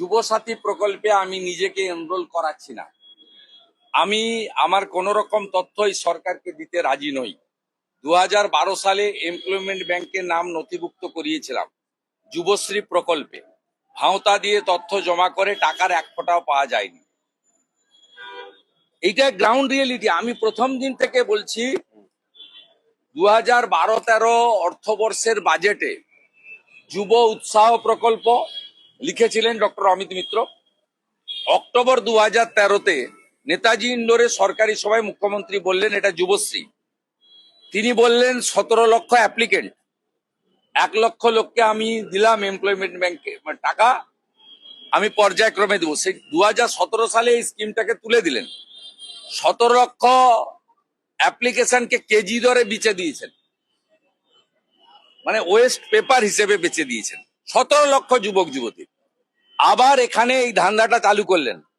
যুবসাথী প্রকল্পে আমি নিজেকে এনরোল করাচ্ছি না। আমি আমার কোন রকম তথ্যই সরকারকে দিতে রাজি নই। দু হাজার বারো সালে এমপ্লয়মেন্ট ব্যাংকের নাম নথিভুক্ত করিয়েছিলাম যুবশ্রী প্রকল্পে। ভাওতা দিয়ে তথ্য জমা করে টাকার এক ফোঁটাও পাওয়া যায়নি। এইটা গ্রাউন্ড রিয়েলিটি আমি প্রথম দিন থেকে বলছি দু হাজার বারো তেরো অর্থবর্ষের বাজেটে যুব উৎসাহ প্রকল্প লিখেছিলেন ডক্টর অমিত মিত্র। অক্টোবর দু হাজার নেতাজি ইন্ডোরে সরকারি সভায় মুখ্যমন্ত্রী বললেন, এটা যুবশ্রী। তিনি বললেন, সতেরো লক্ষ অ্যাপ্লিকেন্ট। এক লক্ষ লোককে আমি দিলাম এমপ্লয়মেন্ট ব্যাংকে টাকা, আমি পর্যায়ক্রমে দেবো। সেই দু সালে এই স্কিমটাকে তুলে দিলেন। সতেরো লক্ষ অ্যাপ্লিকেশনকে কেজি দরে বিচে দিয়েছেন। মানে ওয়েস্ট পেপার হিসেবে বেচে দিয়েছেন। সতেরো লক্ষ যুবক যুবতী। আবার এখানে এই ধান্দাটা চালু করলেন।